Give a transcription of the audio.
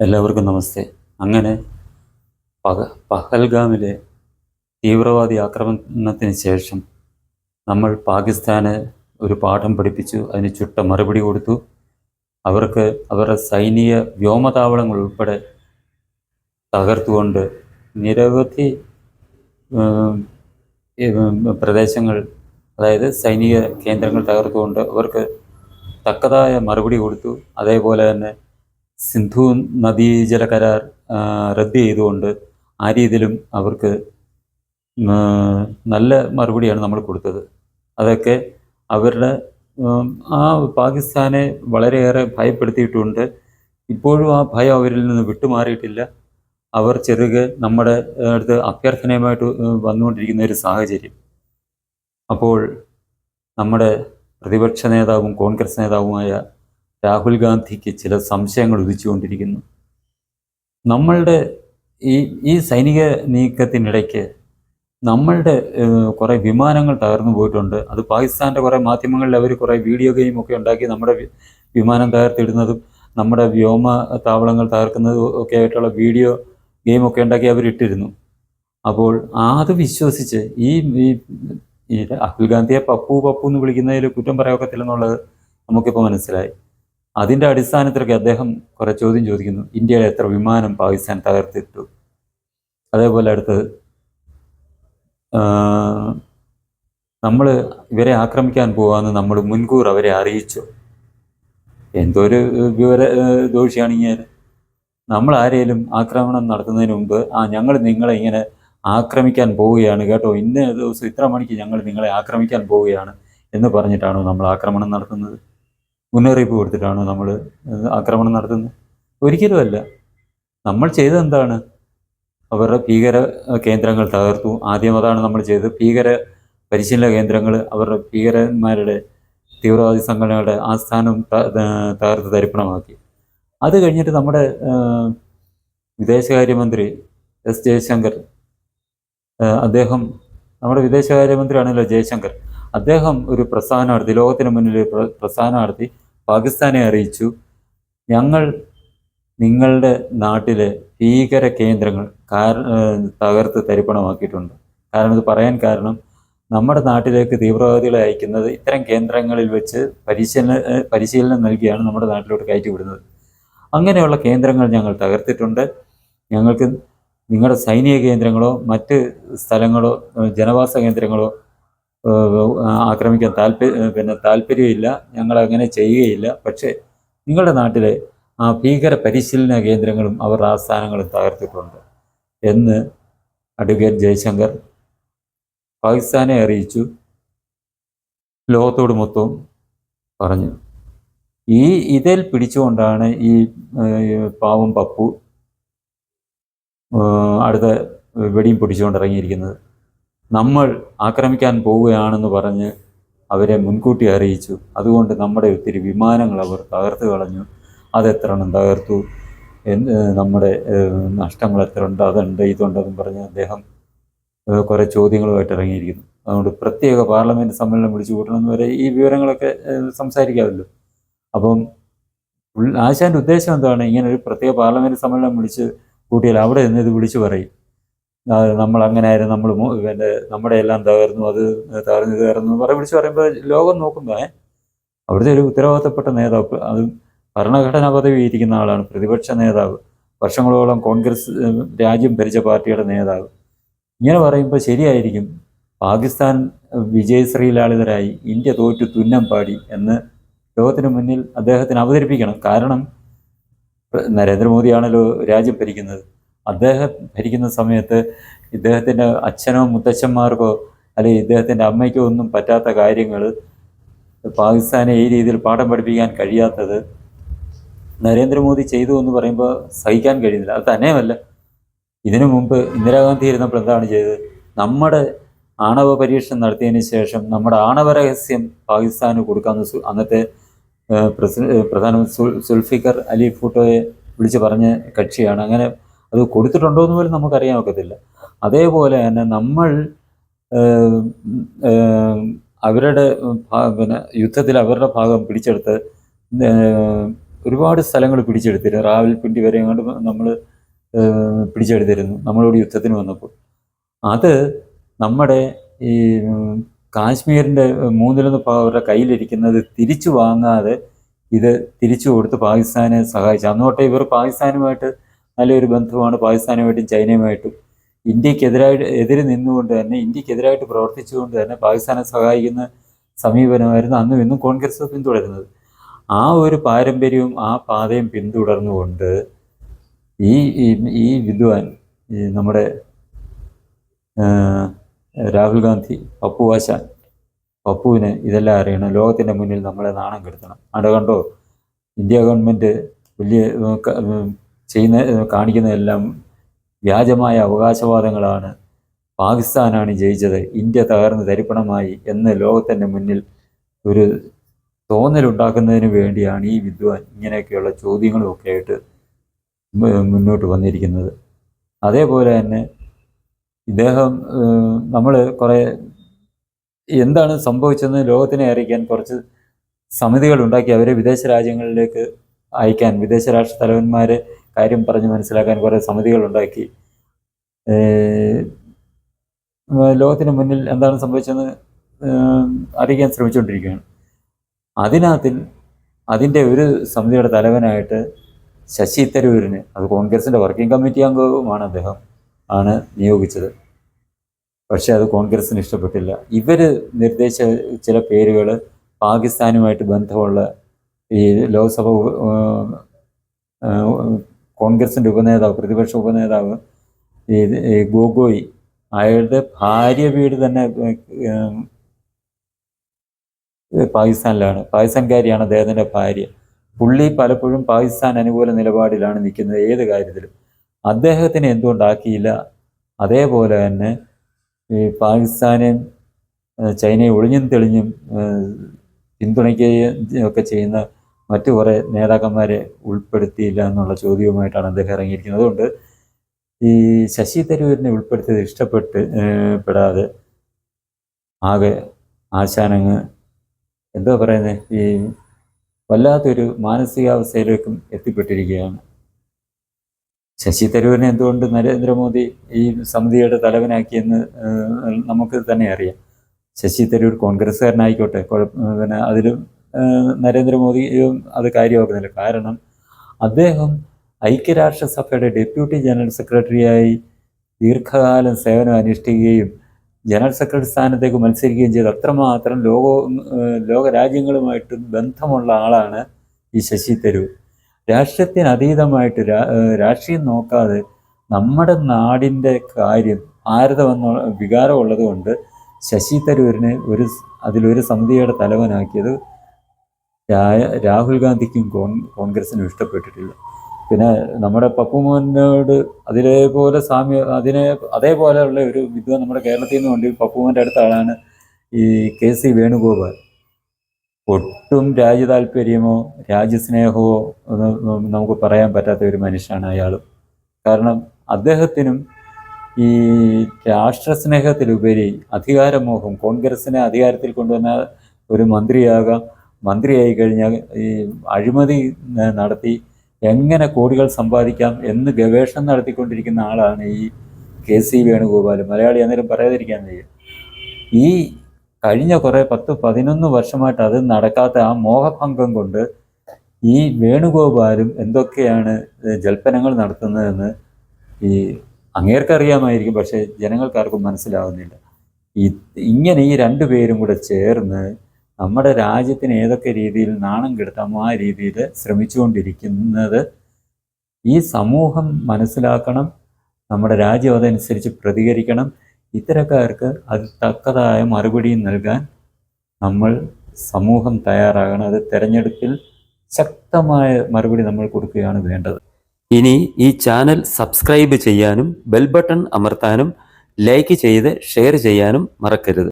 എല്ലാവർക്കും നമസ്തേ. അങ്ങനെ പക പഹൽഗാമിലെ തീവ്രവാദി ആക്രമണത്തിന് ശേഷം നമ്മൾ പാകിസ്ഥാന് ഒരു പാഠം പഠിപ്പിച്ചു അതിന് ചുട്ട മറുപടി കൊടുത്തു. അവർക്ക് അവരുടെ സൈനിക വ്യോമതാവളങ്ങൾ ഉൾപ്പെടെ തകർത്തുകൊണ്ട് നിരവധി പ്രദേശങ്ങൾ അതായത് സൈനിക കേന്ദ്രങ്ങൾ തകർത്തുകൊണ്ട് അവർക്ക് തക്കതായ മറുപടി കൊടുത്തു. അതേപോലെ തന്നെ സിന്ധു നദീജല കരാർ റദ്ദ് ചെയ്തുകൊണ്ട് ആ രീതിയിലും അവർക്ക് നല്ല മറുപടിയാണ് നമ്മൾ കൊടുത്തത്. അതൊക്കെ അവരുടെ ആ പാകിസ്ഥാനെ വളരെയേറെ ഭയപ്പെടുത്തിയിട്ടുണ്ട്. ഇപ്പോഴും ആ ഭയം അവരിൽ നിന്ന് വിട്ടുമാറിയിട്ടില്ല. അവർ ചെറുകെ നമ്മുടെ അടുത്ത് അഭ്യർത്ഥനയുമായിട്ട് വന്നുകൊണ്ടിരിക്കുന്ന ഒരു സാഹചര്യം. അപ്പോൾ നമ്മുടെ പ്രതിപക്ഷ നേതാവും കോൺഗ്രസ് നേതാവുമായ രാഹുൽ ഗാന്ധിക്ക് ചില സംശയങ്ങൾ ഉദിച്ചുകൊണ്ടിരിക്കുന്നു. നമ്മളുടെ ഈ ഈ സൈനിക നീക്കത്തിനിടയ്ക്ക് നമ്മളുടെ കുറേ വിമാനങ്ങൾ തകർന്നു പോയിട്ടുണ്ട്. അത് പാകിസ്ഥാന്റെ കുറേ മാധ്യമങ്ങളിൽ അവർ കുറേ വീഡിയോ ഗെയിം ഒക്കെ ഉണ്ടാക്കി നമ്മുടെ വിമാനം തകർത്തിടുന്നതും നമ്മുടെ വ്യോമ താവളങ്ങൾ തകർക്കുന്നതും ഒക്കെ ആയിട്ടുള്ള വീഡിയോ ഗെയിമൊക്കെ ഉണ്ടാക്കി അവർ ഇട്ടിരുന്നു. അപ്പോൾ അത് വിശ്വസിച്ച് ഈ ഈ രാഹുൽ ഗാന്ധിയെ പപ്പു പപ്പു എന്ന് വിളിക്കുന്നതിൽ കുറ്റം പറയൊക്കത്തില്ലെന്നുള്ളത് നമുക്കിപ്പോൾ മനസ്സിലായി. അതിന്റെ അടിസ്ഥാനത്തിലൊക്കെ അദ്ദേഹം കുറേ ചോദ്യം ചോദിക്കുന്നു. ഇന്ത്യയിലെ എത്ര വിമാനം പാകിസ്ഥാൻ തകർത്തിട്ടു? അതേപോലെ അടുത്തത് നമ്മൾ ഇവരെ ആക്രമിക്കാൻ പോകാമെന്ന് നമ്മൾ മുൻകൂർ അവരെ അറിയിച്ചു. എന്തോ ഒരു വിവര ദോഷിയാണെങ്കിൽ നമ്മൾ ആരെയും ആക്രമണം നടത്തുന്നതിന് മുമ്പ് ആ ഞങ്ങൾ നിങ്ങളെ ഇങ്ങനെ ആക്രമിക്കാൻ പോവുകയാണ് കേട്ടോ. ഇന്ന ദിവസം ഇത്ര മണിക്ക് ഞങ്ങൾ നിങ്ങളെ ആക്രമിക്കാൻ പോവുകയാണ് എന്ന് പറഞ്ഞിട്ടാണോ നമ്മൾ ആക്രമണം നടത്തുന്നത്? മുന്നറിയിപ്പ് കൊടുത്തിട്ടാണോ നമ്മൾ ആക്രമണം നടത്തുന്നത്? ഒരിക്കലുമല്ല നമ്മൾ ചെയ്തെന്താണ് അവരുടെ ഭീകര കേന്ദ്രങ്ങൾ തകർത്തു. ആദ്യം അതാണ് നമ്മൾ ചെയ്തത്. ഭീകര പരിശീലന കേന്ദ്രങ്ങൾ അവരുടെ ഭീകരന്മാരുടെ തീവ്രവാദി സംഘടനകളുടെ ആസ്ഥാനം തകർത്ത് തരിപ്പണമാക്കി. അത് കഴിഞ്ഞിട്ട് നമ്മുടെ വിദേശകാര്യമന്ത്രി എസ് ജയശങ്കർ അദ്ദേഹം നമ്മുടെ വിദേശകാര്യമന്ത്രിയാണല്ലോ ജയശങ്കർ. അദ്ദേഹം ഒരു പ്രസ്ഥാനാർത്ഥി ലോകത്തിന് മുന്നിൽ പ്രസ്ഥാനാർത്ഥി പാകിസ്ഥാനെ അറിയിച്ചു. ഞങ്ങൾ നിങ്ങളുടെ നാട്ടിലെ ഭീകര കേന്ദ്രങ്ങൾ തകർത്ത് തരിപ്പണമാക്കിയിട്ടുണ്ട്. കാരണം ഇത് പറയാൻ കാരണം നമ്മുടെ നാട്ടിലേക്ക് തീവ്രവാദികളെ അയക്കുന്നത് ഇത്തരം കേന്ദ്രങ്ങളിൽ വെച്ച് പരിശീലന പരിശീലനം നൽകിയാണ് നമ്മുടെ നാട്ടിലോട്ട് കയറ്റിവിടുന്നത് അങ്ങനെയുള്ള കേന്ദ്രങ്ങൾ ഞങ്ങൾ തകർത്തിട്ടുണ്ട്. ഞങ്ങൾക്ക് നിങ്ങളുടെ സൈനിക കേന്ദ്രങ്ങളോ മറ്റ് സ്ഥലങ്ങളോ ജനവാസ കേന്ദ്രങ്ങളോ ആക്രമിക്കാൻ താല്പര്യം പിന്നെ താല്പര്യമില്ല ഞങ്ങൾ അങ്ങനെ ചെയ്യുകയില്ല. പക്ഷേ നിങ്ങളുടെ നാട്ടിലെ ആ ഭീകര പരിശീലന കേന്ദ്രങ്ങളും അവർ ആസ്ഥാനങ്ങളും തകർത്തിട്ടുണ്ട് എന്ന് അഡ്വക്കേറ്റ് ജയശങ്കർ പാകിസ്ഥാനെ അറിയിച്ചു. ലോകത്തോട് മൊത്തവും പറഞ്ഞു. ഈ ഇതിൽ പിടിച്ചുകൊണ്ടാണ് ഈ പാവം പപ്പു അടുത്ത വെടിയും പിടിച്ചുകൊണ്ട് ഇറങ്ങിയിരിക്കുന്നത്. നമ്മൾ ആക്രമിക്കാൻ പോവുകയാണെന്ന് പറഞ്ഞ് അവരെ മുൻകൂട്ടി അറിയിച്ചു. അതുകൊണ്ട് നമ്മുടെ ഒത്തിരി വിമാനങ്ങൾ അവർ തകർത്ത് കളഞ്ഞു. അതെത്ര എണ്ണം തകർത്തു നമ്മുടെ നഷ്ടങ്ങൾ എത്ര ഉണ്ട് അതുണ്ട് ഇതുണ്ടെന്നും പറഞ്ഞ് അദ്ദേഹം കുറേ ചോദ്യങ്ങളുമായിട്ട് ഇറങ്ങിയിരിക്കുന്നു. അതുകൊണ്ട് പ്രത്യേക പാർലമെന്റ് സമ്മേളനം വിളിച്ചു കൂട്ടണമെന്ന് വരെ ഈ വിവരങ്ങളൊക്കെ സംസാരിക്കാമല്ലോ. അപ്പം ആശാന്റെ ഉദ്ദേശം എന്താണ്? ഇങ്ങനെ ഒരു പ്രത്യേക പാർലമെന്റ് സമ്മേളനം വിളിച്ച് കൂട്ടിയാൽ അവിടെ നിന്ന് ഇത് വിളിച്ചു പറയും. നമ്മൾ അങ്ങനെ ആയിരുന്നു നമ്മൾ പിന്നെ നമ്മുടെ എല്ലാം തകർന്നു അത് തകർന്നു തകർന്നു പറയും വിളിച്ച് പറയുമ്പോൾ ലോകം നോക്കുമ്പോൾ അവിടുത്തെ ഒരു ഉത്തരവാദിത്തപ്പെട്ട നേതാവ് അത് ഭരണഘടനാ പദവി ഇരിക്കുന്ന ആളാണ് പ്രതിപക്ഷ നേതാവ് വർഷങ്ങളോളം കോൺഗ്രസ് രാജ്യം ഭരിച്ച പാർട്ടിയുടെ നേതാവ്. ഇങ്ങനെ പറയുമ്പോൾ ശരിയായിരിക്കും പാകിസ്ഥാൻ വിജയശ്രീലാളിതരായി ഇന്ത്യ തോറ്റു തുന്നം പാടി എന്ന് ലോകത്തിന് മുന്നിൽ അദ്ദേഹത്തിന് അവതരിപ്പിക്കണം. കാരണം നരേന്ദ്രമോദിയാണല്ലോ രാജ്യം ഭരിക്കുന്നത്. അദ്ദേഹം ഭരിക്കുന്ന സമയത്ത് ഇദ്ദേഹത്തിന്റെ അച്ഛനോ മുത്തച്ഛന്മാർക്കോ അല്ലെങ്കിൽ ഇദ്ദേഹത്തിന്റെ അമ്മയ്ക്കോ ഒന്നും പറ്റാത്ത കാര്യങ്ങൾ പാകിസ്ഥാനെ ഈ രീതിയിൽ പാഠം പഠിപ്പിക്കാൻ കഴിയാത്തത് നരേന്ദ്രമോദി ചെയ്തു എന്ന് പറയുമ്പോൾ സഹിക്കാൻ കഴിയുന്നില്ല. അത് തന്നെയുമല്ല. ഇതിനു മുമ്പ് ഇന്ദിരാഗാന്ധി ഇരുന്നപ്പോൾ എന്താണ് ചെയ്തത്? നമ്മുടെ ആണവ പരീക്ഷണം നടത്തിയതിന് ശേഷം നമ്മുടെ ആണവ രഹസ്യം പാകിസ്ഥാന് കൊടുക്കാമെന്ന് അന്നത്തെ പ്രസിഡന്റ് പ്രധാനമന്ത്രി സുൽഫിക്കർ അലി ഫൂട്ടോയെ വിളിച്ച് പറഞ്ഞ കക്ഷിയാണ്. അങ്ങനെ അത് കൊടുത്തിട്ടുണ്ടോ എന്ന് പോലും നമുക്കറിയാൻ ഒക്കത്തില്ല. അതേപോലെ തന്നെ നമ്മൾ അവരുടെ പിന്നെ യുദ്ധത്തിൽ അവരുടെ ഭാഗം പിടിച്ചെടുത്ത് ഒരുപാട് സ്ഥലങ്ങൾ പിടിച്ചെടുത്തിരുന്നു റാവൽപിണ്ടി വരെ അങ്ങോട്ട് നമ്മൾ പിടിച്ചെടുത്തിരുന്നു നമ്മളോട് യുദ്ധത്തിന് വന്നപ്പോൾ. അത് നമ്മുടെ ഈ കാശ്മീരിന്റെ മൂന്നിലൊന്ന് അവരുടെ കയ്യിലിരിക്കുന്നത് തിരിച്ചു വാങ്ങാതെ ഇത് തിരിച്ചു കൊടുത്ത് പാകിസ്ഥാനെ സഹായിച്ചു. അന്നോട്ടെ ഇവർ പാകിസ്ഥാനുമായിട്ട് നല്ലൊരു ബന്ധമാണ് പാകിസ്ഥാനുമായിട്ടും ചൈനയുമായിട്ടും. ഇന്ത്യക്കെതിരായിട്ട് എതിരെ നിന്നുകൊണ്ട് തന്നെ ഇന്ത്യക്കെതിരായിട്ട് പ്രവർത്തിച്ചുകൊണ്ട് തന്നെ പാകിസ്ഥാനെ സഹായിക്കുന്ന സമീപനമായിരുന്നു അന്നും ഇന്നും കോൺഗ്രസ് പിന്തുടരുന്നത് ആ ഒരു പാരമ്പര്യവും ആ പാതയും പിന്തുടർന്നുകൊണ്ട് ഈ ഈ- വിദ്വാൻ നമ്മുടെ രാഹുൽ ഗാന്ധി പപ്പു ആശാൻ പപ്പുവിന് ഇതെല്ലാം അറിയണം. ലോകത്തിന്റെ മുന്നിൽ നമ്മളെ നാണം കെടുത്തണം. അവിടെ കണ്ടോ? ഇന്ത്യ ഗവൺമെന്റ് വലിയ ചെയ്യുന്ന കാണിക്കുന്നതെല്ലാം വ്യാജമായ അവകാശവാദങ്ങളാണ്. പാകിസ്ഥാനാണ് ജയിച്ചത്. ഇന്ത്യ തകർന്ന് തരിപ്പണമായി എന്ന് ലോകത്തിന്റെ മുന്നിൽ ഒരു തോന്നലുണ്ടാക്കുന്നതിന് വേണ്ടിയാണ് ഈ വിദ്വാൻ ഇങ്ങനെയൊക്കെയുള്ള ചോദ്യങ്ങളുമൊക്കെ ആയിട്ട് മുന്നോട്ട് വന്നിരിക്കുന്നത്. അതേപോലെ തന്നെ ഇദ്ദേഹം നമ്മൾ കുറേ എന്താണ് സംഭവിച്ചതെന്ന് ലോകത്തിനെ അറിയിക്കാൻ കുറച്ച് സമിതികൾ ഉണ്ടാക്കി അവരെ വിദേശ രാജ്യങ്ങളിലേക്ക് അയക്കാൻ വിദേശ രാഷ്ട്ര തലവന്മാരെ കാര്യം പറഞ്ഞ് മനസ്സിലാക്കാൻ കുറേ സമിതികൾ ഉണ്ടാക്കി ലോകത്തിന് മുന്നിൽ എന്താണ് സംഭവിച്ചതെന്ന് അറിയിക്കാൻ ശ്രമിച്ചുകൊണ്ടിരിക്കുകയാണ്. അതിനകത്തിൽ അതിന്റെ ഒരു സമിതിയുടെ തലവനായിട്ട് ശശി തരൂരിന് അത് കോൺഗ്രസിന്റെ വർക്കിംഗ് കമ്മിറ്റി അംഗവുമാണ് അദ്ദേഹം ആണ് നിയോഗിച്ചത്. പക്ഷേ അത് കോൺഗ്രസിന് ഇഷ്ടപ്പെട്ടില്ല. ഇവർ നിർദ്ദേശ ചില പേരുകൾ പാകിസ്ഥാനുമായിട്ട് ബന്ധമുള്ള ഈ ലോക്സഭ കോൺഗ്രസിന്റെ ഉപനേതാവ് പ്രതിപക്ഷ ഉപനേതാവ് ഈ ഗോഗോയ് അയാളുടെ ഭാര്യ വീട് തന്നെ പാകിസ്ഥാനിലാണ്. പാകിസ്ഥാൻകാരിയാണ് അദ്ദേഹത്തിന്റെ ഭാര്യ. പുള്ളി പലപ്പോഴും പാകിസ്ഥാൻ അനുകൂല നിലപാടിലാണ് നിൽക്കുന്നത് ഏത് കാര്യത്തിലും. അദ്ദേഹത്തിന് എന്തുകൊണ്ടാക്കിയില്ല? അതേപോലെ തന്നെ ഈ പാകിസ്ഥാനെയും ചൈനയെ ഒളിഞ്ഞും തെളിഞ്ഞും പിന്തുണയ്ക്കുകയും ഒക്കെ ചെയ്യുന്ന മറ്റു കുറേ നേതാക്കന്മാരെ ഉൾപ്പെടുത്തിയില്ല എന്നുള്ള ചോദ്യവുമായിട്ടാണ് അദ്ദേഹം ഇറങ്ങിയിരിക്കുന്നത്. അതുകൊണ്ട് ഈ ശശി തരൂരിനെ ഉൾപ്പെടുത്തിയത് ഇഷ്ടപ്പെട്ട് പെടാതെ ആകെ ആശാനങ്ങ് എന്താ പറയുന്നത് ഈ വല്ലാത്തൊരു മാനസികാവസ്ഥയിലേക്കും എത്തിപ്പെട്ടിരിക്കുകയാണ്. ശശി തരൂരിനെ എന്തുകൊണ്ട് നരേന്ദ്രമോദി ഈ സമിതിയുടെ തലവനാക്കിയെന്ന് നമുക്ക് തന്നെ അറിയാം. ശശി തരൂർ കോൺഗ്രസ്സുകാരനായിക്കോട്ടെ കുഴപ്പ പിന്നെ അതിലും നരേന്ദ്രമോദിയും അത് കാര്യമാക്കുന്നില്ല. കാരണം അദ്ദേഹം ഐക്യരാഷ്ട്രസഭയുടെ ഡെപ്യൂട്ടി ജനറൽ സെക്രട്ടറിയായി ദീർഘകാലം സേവനം അനുഷ്ഠിക്കുകയും ജനറൽ സെക്രട്ടറി സ്ഥാനത്തേക്ക് മത്സരിക്കുകയും ചെയ്ത് അത്രമാത്രം ലോക രാജ്യങ്ങളുമായിട്ട് ബന്ധമുള്ള ആളാണ് ഈ ശശി തരൂർ. രാഷ്ട്രീയത്തിന് അതീതമായിട്ട് രാഷ്ട്രീയം നോക്കാതെ നമ്മുടെ നാടിന്റെ കാര്യം ആരതമെന്ന വികാരം ഉള്ളതുകൊണ്ട് ശശി തരൂരിനെ ഒരു അതിലൊരു സമിതിയുടെ തലവനാക്കിയത് രാഹുൽ ഗാന്ധിക്കും കോൺ കോൺഗ്രസിനും ഇഷ്ടപ്പെട്ടിട്ടില്ല. പിന്നെ നമ്മുടെ പപ്പുമോനോട് അതിലേപോലെ സാമ്യ അതിനെ അതേപോലെയുള്ള ഒരു വിദ്വാൻ നമ്മുടെ കേരളത്തിൽ നിന്ന് കൊണ്ട് പപ്പുമോന്റെ അടുത്ത ആളാണ് ഈ കെ സി വേണുഗോപാൽ. ഒട്ടും രാജ്യ താല്പര്യമോ രാജ്യസ്നേഹമോ നമുക്ക് പറയാൻ പറ്റാത്ത ഒരു മനുഷ്യനാണ് അയാൾ കാരണം അദ്ദേഹത്തിനും ഈ രാഷ്ട്രസ്നേഹത്തിലുപരി അധികാരമോഹം കോൺഗ്രസിനെ അധികാരത്തിൽ കൊണ്ടുവന്ന ഒരു മന്ത്രിയാകാം മന്ത്രിയായി കഴിഞ്ഞാൽ ഈ അഴിമതി നടത്തി എങ്ങനെ കോടികൾ സമ്പാദിക്കാം എന്ന് ഗവേഷണം നടത്തിക്കൊണ്ടിരിക്കുന്ന ആളാണ് ഈ കെ സി വേണുഗോപാൽ മലയാളി അന്നേരം പറയാതിരിക്കാൻ വയ്യ. ഈ കഴിഞ്ഞ കുറേ പത്ത് പതിനൊന്ന് വർഷമായിട്ട് അത് നടക്കാത്ത ആ മോഹഭംഗം കൊണ്ട് ഈ വേണുഗോപാലും എന്തൊക്കെയാണ് ജൽപ്പനങ്ങൾ നടത്തുന്നതെന്ന് ഈ അങ്ങേർക്കറിയാമായിരിക്കും പക്ഷേ ജനങ്ങൾക്കാർക്കും മനസ്സിലാവുന്നില്ല. ഈ ഇങ്ങനെ ഈ രണ്ടു പേരും കൂടെ ചേർന്ന് നമ്മുടെ രാജ്യത്തിന് ഏതൊക്കെ രീതിയിൽ നാണം കെടുത്താമോ ആ രീതിയിൽ ശ്രമിച്ചുകൊണ്ടിരിക്കുന്നത് ഈ സമൂഹം മനസ്സിലാക്കണം നമ്മുടെ രാജ്യം അതനുസരിച്ച് പ്രതികരിക്കണം. ഇത്തരക്കാർക്ക് അത് തക്കതായ മറുപടി നൽകാൻ നമ്മൾ സമൂഹം തയ്യാറാകണം. അത് തെരഞ്ഞെടുപ്പിൽ ശക്തമായ മറുപടി നമ്മൾ കൊടുക്കുകയാണ് വേണ്ടത്. ഇനി ഈ ചാനൽ സബ്സ്ക്രൈബ് ചെയ്യാനും ബെൽ ബട്ടൺ അമർത്താനും ലൈക്ക് ചെയ്ത് ഷെയർ ചെയ്യാനും മറക്കരുത്.